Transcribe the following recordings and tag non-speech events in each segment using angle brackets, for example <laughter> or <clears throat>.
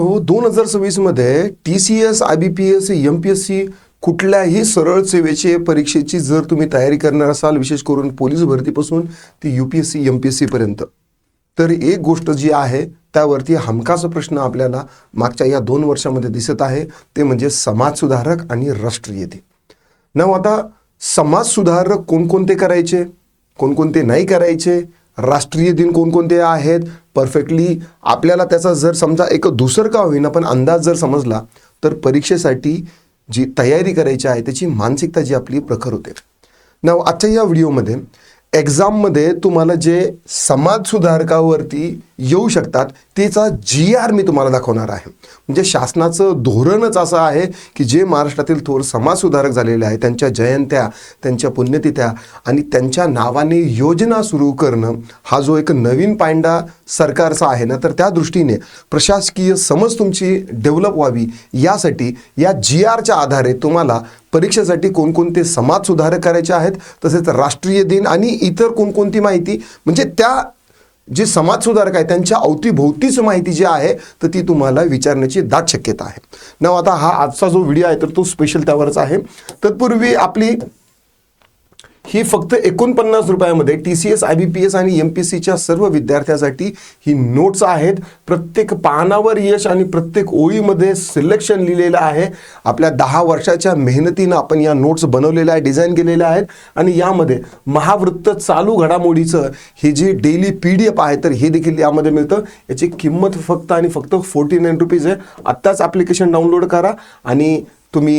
हो दोन हजार सव्वीसमध्ये T C S I B P S M P S C कुठल्याही सरळ सेवेचे परीक्षेची जर तुम्ही तयारी करणार असाल विशेष करून पोलीस भरतीपासून ती U P S C M P S सीपर्यंत तर एक गोष्ट जी आहे त्यावरती हमखास प्रश्न आपल्याला मागच्या या दोन वर्षामध्ये दिसत आहे ते म्हणजे समाजसुधारक आणि राष्ट्रीयते न आता समाजसुधारक कोणकोणते करायचे कोणकोणते नाही करायचे राष्ट्रीय दिन कोणकोणते आहेत? परफेक्टली आपल्याला त्याचा जर समजा एक दुसरं का होईना पण अंदाज जर समजला तर परीक्षेसाठी जी तयारी करायची आहे त्याची मानसिकता जी आपली प्रखर होते. ना आजच्या या व्हिडिओमध्ये एक्झाममध्ये तुम्हाला जे समाज सुधारकावरती येऊ शकतात. त्याचा जी आर मी तुम्हाला दाखवणार आहे. म्हणजे शासनाचं धोरणच असं आहे की जे महाराष्ट्रातील थोर समाजसुधारक झालेले आहे त्यांच्या जयंत्या त्यांच्या पुण्यतिथ्या आणि त्यांच्या नावाने योजना सुरू करणं हा जो एक नवीन पायंडा सरकारचा आहे ना तर त्या दृष्टीने प्रशासकीय समज तुमची डेव्हलप व्हावी. यासाठी या जी आरच्या आधारे तुम्हाला परीक्षेसाठी कोणकोणते समाज सुधारक करायचे आहेत तसेच राष्ट्रीय दिन आणि इतर कोणकोणती माहिती म्हणजे त्या जे समाजसुधारक आहे त्यांच्या अवतीभोवतीच माहिती जी आहे तर ती तुम्हाला विचारण्याची दाट शक्यता आहे. ना आता हा आजचा जो व्हिडिओ आहे तर तो स्पेशल त्यावरच आहे. तत्पूर्वी आपली ही फक्त एकोणपन्नास रुपयामध्ये T C S I B P S आणि एम पी सीच्या सर्व विद्यार्थ्यासाठी ही नोट्स आहेत. प्रत्येक पानावर यश आणि प्रत्येक ओळीमध्ये सिलेक्शन लिहिलेलं आहे. आपल्या दहा वर्षाच्या मेहनतीनं आपण या नोट्स बनवलेल्या आहे डिझाईन केलेल्या आहेत. आणि यामध्ये महावृत्त चालू घडामोडीचं ही जी डेली पी डी एफ आहे तर हे देखील यामध्ये मिळतं. याची किंमत फक्त आणि फक्त फोर्टी नाईन रुपीज आहे. आत्ताच ॲप्लिकेशन डाउनलोड करा आणि तुम्ही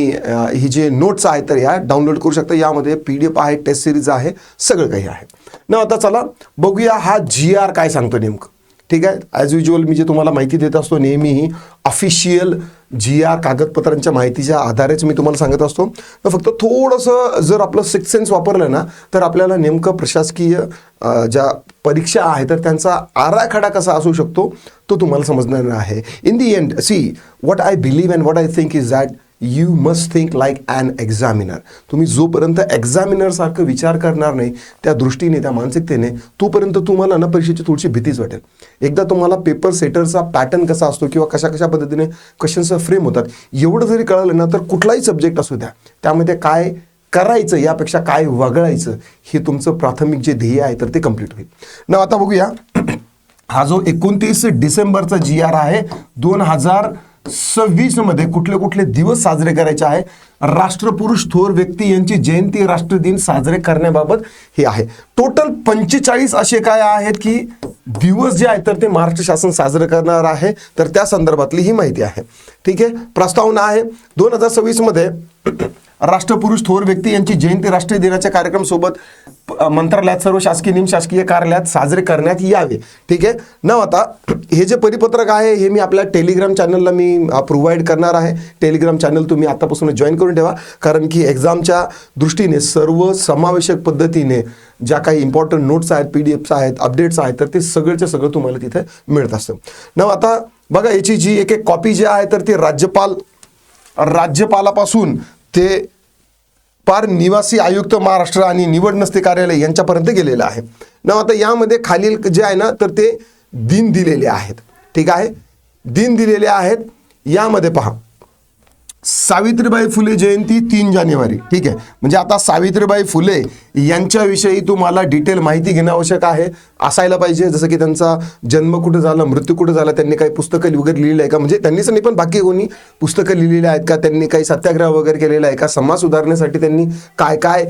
ही जे नोट्स आहेत तर या डाउनलोड करू शकता. यामध्ये पी डी एफ आहे टेस्ट सिरीज आहे सगळं काही आहे. ना आता चला बघूया हा जी आर काय सांगतो नेमकं. ठीक आहे? ॲज युज्युअल मी जे तुम्हाला माहिती देत असतो नेहमी ऑफिशियल जी आर कागदपत्रांच्या माहितीच्या आधारेच मी तुम्हाला सांगत असतो. तर फक्त थोडंसं जर आपलं सिक्स सेन्स वापरलं ना तर आपल्याला नेमकं प्रशासकीय ज्या परीक्षा आहे तर त्यांचा आराखडा कसा असू शकतो तो तुम्हाला समजणार आहे. In the end see what I believe and what I think is that you must think like an examiner तुम्ही जोपर्यंत एक्झामिनरसारखं विचार करणार नाही त्या दृष्टीने त्या मानसिकतेने तोपर्यंत तुम्हाला ना परीक्षेची थोडीशी भीतीच वाटेल. एकदा तुम्हाला पेपर सेटरचा पॅटर्न कसा असतो किंवा कशा कशा पद्धतीने क्वेश्चन्स फ्रेम होतात एवढं जरी कळलं ना तर कुठलाही सब्जेक्ट असू द्या. त्यामध्ये काय करायचं यापेक्षा काय वगळायचं हे तुमचं प्राथमिक जे ध्येय आहे तर ते कंप्लीट होईल. ना आता बघूया. <clears throat> हा जो एकोणतीस डिसेंबरचा जी आर आहे दोन हजार सव्वीसमध्ये कुठले कुठले दिवस साजरे करायचे आहे? राष्ट्रपुरुष थोर व्यक्ती यांची जयंती राष्ट्र दिन साजरे करण्याबाबत हे आहे. टोटल पंचेचाळीस असे काय आहेत की दिवस जे आहेत तर ते महाराष्ट्र शासन साजरे करणार आहे. तर त्या संदर्भातली ही माहिती आहे. ठीक आहे? प्रस्तावना आहे. दोन हजार सव्वीसमध्ये राष्ट्रपुरुष थोर व्यक्ती यांची जयंती राष्ट्रीय दिनाच्या कार्यक्रम सोबत मंत्रालयात सर्व शासकीय निमशासकीय कार्यालयात साजरे करण्यात यावे. ठीक आहे? न आता हे जे परिपत्रक आहे हे मी आपल्या टेलिग्राम चॅनलला मी प्रोव्हाइड करणार आहे. टेलिग्राम चॅनल तुम्ही आतापासून जॉईन करून ठेवा. कारण की एक्झामच्या दृष्टीने सर्व समावेशक पद्धतीने ज्या काही इम्पॉर्टंट नोट्स आहेत पी डी एफ्स आहेत अपडेट्स आहेत तर ते सगळंच्या सगळं तुम्हाला तिथे मिळत असतं. न आता बघा याची जी एक एक कॉपी जी आहे तर ती राज्यपाल राज्यपालापासून ते पार निवासी आयुक्त महाराष्ट्र आणि निवड नसते कार्यालय यांच्यापर्यंत गेलेलं आहे. ना आता यामध्ये खालील जे आहे ना तर ते दिन दिलेले आहेत. ठीक आहे? दिन दिलेले आहेत. यामध्ये पहा. सावित्रीबाई फुले जयंती तीन जानेवारी. ठीक आहे? म्हणजे आता सावित्रीबाई फुले यांच्याविषयी तुम्हाला डिटेल माहिती घेणं आवश्यक आहे. असायला पाहिजे जसं की त्यांचा जन्म कुठं झाला मृत्यू कुठं झाला त्यांनी काही पुस्तकं वगैरे लिहिलं आहे का? म्हणजे त्यांनीच नाही पण बाकी कोणी पुस्तकं लिहिलेली आहेत का? त्यांनी काही सत्याग्रह वगैरे केलेला आहे का? समाज सुधारण्यासाठी त्यांनी काय काय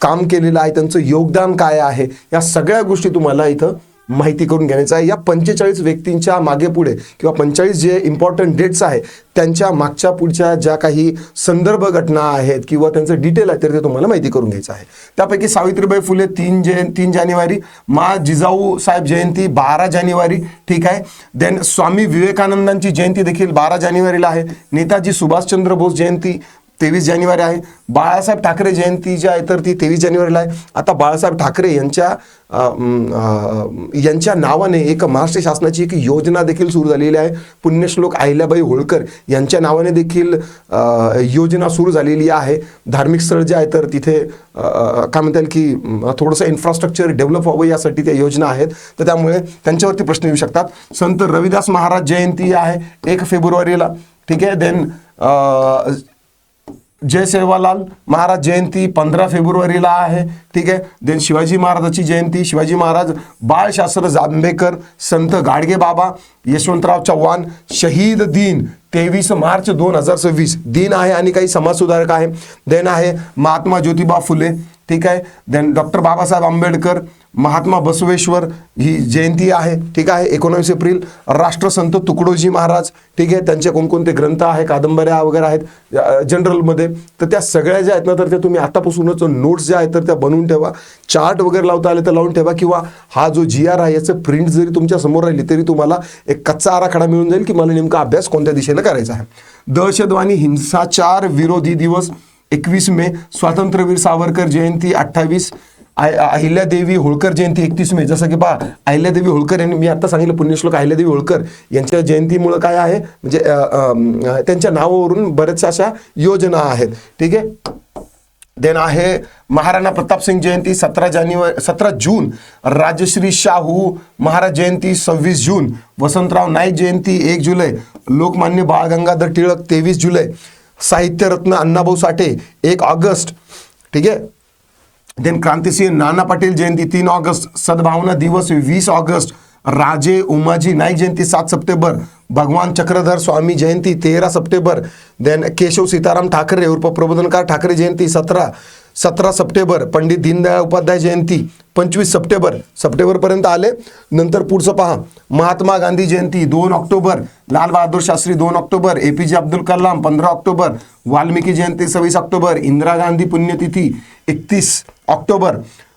काम केलेलं आहे? त्यांचं योगदान काय आहे? या सगळ्या गोष्टी तुम्हाला इथं माहिती करून घ्यायचं आहे. या पंचेचाळीस व्यक्तींच्या मागे पुढे किंवा पंचेचाळीस जे इम्पॉर्टंट डेट्स आहे त्यांच्या मागच्या पुढच्या ज्या काही संदर्भ घटना आहेत किंवा त्यांचं डिटेल आहे तर ते तुम्हाला माहिती करून घ्यायचं आहे. त्यापैकी सावित्रीबाई फुले तीन जयं तीन जानेवारी मा जिजाऊ साहेब जयंती बारा जानेवारी ठीक आहे. देन स्वामी विवेकानंदांची जयंती देखील बारा जानेवारीला आहे. नेताजी सुभाषचंद्र बोस जयंती तेवीस जानेवारी आहे. बाळासाहेब ठाकरे जयंती जी आहे तर ती तेवीस जानेवारीला आहे. आता बाळासाहेब ठाकरे यांच्या यांच्या नावाने एक महाराष्ट्र शासनाची एक योजना देखील सुरू झालेली आहे. पुण्यश्लोक अहिल्याबाई होळकर यांच्या नावाने देखील योजना सुरू झालेली आहे. धार्मिक स्थळ जे आहे तर तिथे काय म्हणता येईल की थोडंसं इन्फ्रास्ट्रक्चर डेव्हलप व्हावं यासाठी त्या योजना आहेत. तर त्यामुळे त्यांच्यावरती प्रश्न येऊ शकतात. संत रविदास महाराज जयंती आहे एक फेब्रुवारीला. ठीक आहे? देन जय सेवालाल. महाराज जयंती पंधरा फेब्रुवारीला आहे. ठीक आहे? देन शिवाजी महाराजाची जयंती. शिवाजी महाराज बाळशास्त्र जांभेकर संत गाडगे बाबा यशवंतराव चव्हाण शहीद दिन. तेवीस मार्च दोन हजार सव्वीस. दिन आहे आणि काही समाजसुधारक आहे. देन आहे महात्मा ज्योतिबा फुले. ठीक आहे? देन डॉक्टर बाबासाहेब आंबेडकर महात्मा बसवेश्वर ही जयंती आहे. ठीक आहे? एकोणावीस एप्रिल. राष्ट्रसंत तुकडोजी महाराज. ठीक आहे? त्यांचे कोणकोणते ग्रंथ आहे? कादंबऱ्या वगैरे आहेत. जनरलमध्ये. तर त्या सगळ्या ज्या आहेत ना तर त्या तुम्ही आतापासूनच नोट्स ज्या आहेत तर त्या बनवून ठेवा. चार्ट वगैरे लावता आले तर लावून ठेवा. किंवा हा जो जी आर आहे याचं प्रिंट जरी तुमच्यासमोर राहिली तरी तुम्हाला एक कच्चा आराखडा मिळून जाईल की मला नेमका अभ्यास कोणत्या दिशेनं करायचा आहे. दहशतवादी हिंसाचार विरोधी दिवस एकवीस मे स्वातंत्र्यवीर सावरकर जयंती अठ्ठावीस अहिल्यादेवी होळकर जयंती एकतीस मे. जसं की पहा अहिल्यादेवी होळकर यांनी मी आता सांगितलं पुण्यश्लोक अहिल्यादेवी होळकर यांच्या जयंतीमुळं काय आहे? म्हणजे त्यांच्या नावावरून बऱ्याचशा अशा योजना आहेत. ठीक आहे? देन आहे महाराणा प्रताप सिंग जयंती सतरा जानेवारी सतरा जून राजश्री शाहू महाराज जयंती सव्वीस जून वसंतराव नाईक जयंती एक जुलै लोकमान्य बाळ गंगाधर टिळक तेवीस जुलै साहित्यरत्न अण्णाभाऊ साठे एक ऑगस्ट ठीक आहे? देन क्रांतिसिंह नाना पाटील जयंती तीन ऑगस्ट सद्भावना दिवस वीस ऑगस्ट राजे उमाजी नाईक जयंती सात सप्टेंबर भगवान चक्रधर स्वामी जयंती तेरा सप्टेंबर देन केशव सीताराम ठाकरे उर्फ प्रबोधनकार ठाकरे जयंती सतरा सतरा सप्टेंबर पंडित दीनदयाळ उपाध्याय जयंती पंचवीस सप्टेंबर सप्टेंबरपर्यंत आले. नंतर पुढचं पहा. महात्मा गांधी जयंती दोन ऑक्टोबर. लाल बहादूर शास्त्री दोन ऑक्टोबर. ए पी जे अब्दुल कलाम पंधरा ऑक्टोबर. वाल्मिकी जयंती सव्वीस ऑक्टोबर. इंदिरा गांधी पुण्यतिथी एकतीस ऑक्टोबर.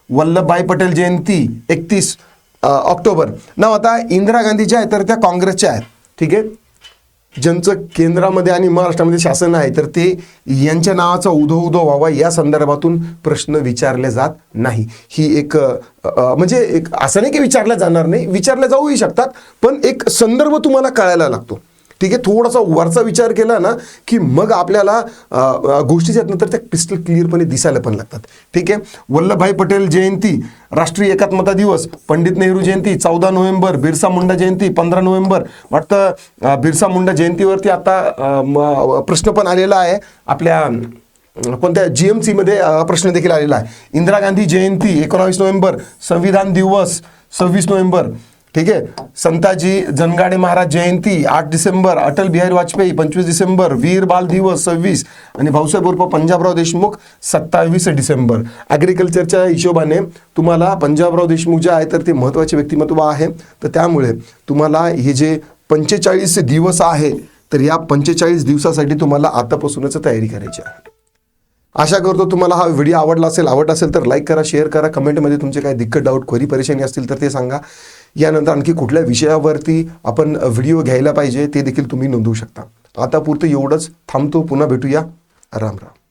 वल्लभभाई पटेल जयंती एकतीस ऑक्टोबर. ना आता इंदिरा गांधी ज्या आहेत तर त्या काँग्रेसच्या आहेत. ठीक आहे? ज्यांचं केंद्रामध्ये आणि महाराष्ट्रामध्ये शासन आहे तर ते यांच्या नावाचा उदो उदो व्हावा या संदर्भातून प्रश्न विचारले जात नाही. ही एक म्हणजे एक असं नाही की विचारल्या जाणार नाही विचारल्या जाऊही शकतात पण एक संदर्भ तुम्हाला कळायला लागतो. ठीक आहे थोडासा वरचा विचार केला ना की मग आपल्याला गोष्टी ज्या नंतर त्या क्रिस्टल क्लिअरपणे दिसायला पण लागतात. ठीक आहे? वल्लभभाई पटेल जयंती राष्ट्रीय एकात्मता दिवस पंडित नेहरू जयंती चौदा नोव्हेंबर बिरसा मुंडा जयंती पंधरा नोव्हेंबर. वाटतं बिरसा मुंडा जयंतीवरती आता प्रश्न पण आलेला आहे. आपल्या कोणत्या जी एम सीमध्ये प्रश्न देखील आलेला आहे. इंदिरा गांधी जयंती एकोणावीस नोव्हेंबर संविधान दिवस सव्वीस नोव्हेंबर. ठीक आहे? संताजी जनगाडे महाराज जयंती आठ डिसेंबर अटल बिहारी वाजपेयी पंचवीस डिसेंबर वीर बाल दिवस सव्वीस आणि भाऊसाहेब उर्फ पंजाबराव देशमुख सत्तावीस डिसेंबर. ॲग्रिकल्चरच्या हिशोबाने तुम्हाला पंजाबराव देशमुख जे आहे तर ते महत्त्वाचे व्यक्तिमत्व आहे. तर त्यामुळे तुम्हाला हे जे पंचेचाळीस दिवस आहे तर या पंचेचाळीस दिवसासाठी तुम्हाला आतापासूनच तयारी करायची आहे. आशा करतो तुम्हाला हा व्हिडिओ आवडला असेल आवडला असेल तर लाईक करा शेअर करा. कमेंटमध्ये तुमचे काही दिक्कत डाऊट क्वेरी परेशानी असतील तर ते सांगा. यानंतर आणखी कुठल्या विषयावरती आपण व्हिडिओ घ्यायला पाहिजे ते देखील तुम्ही नोंदवू शकता. आता पुरतं एवढंच. थांबतो पुन्हा भेटूया. राम राम.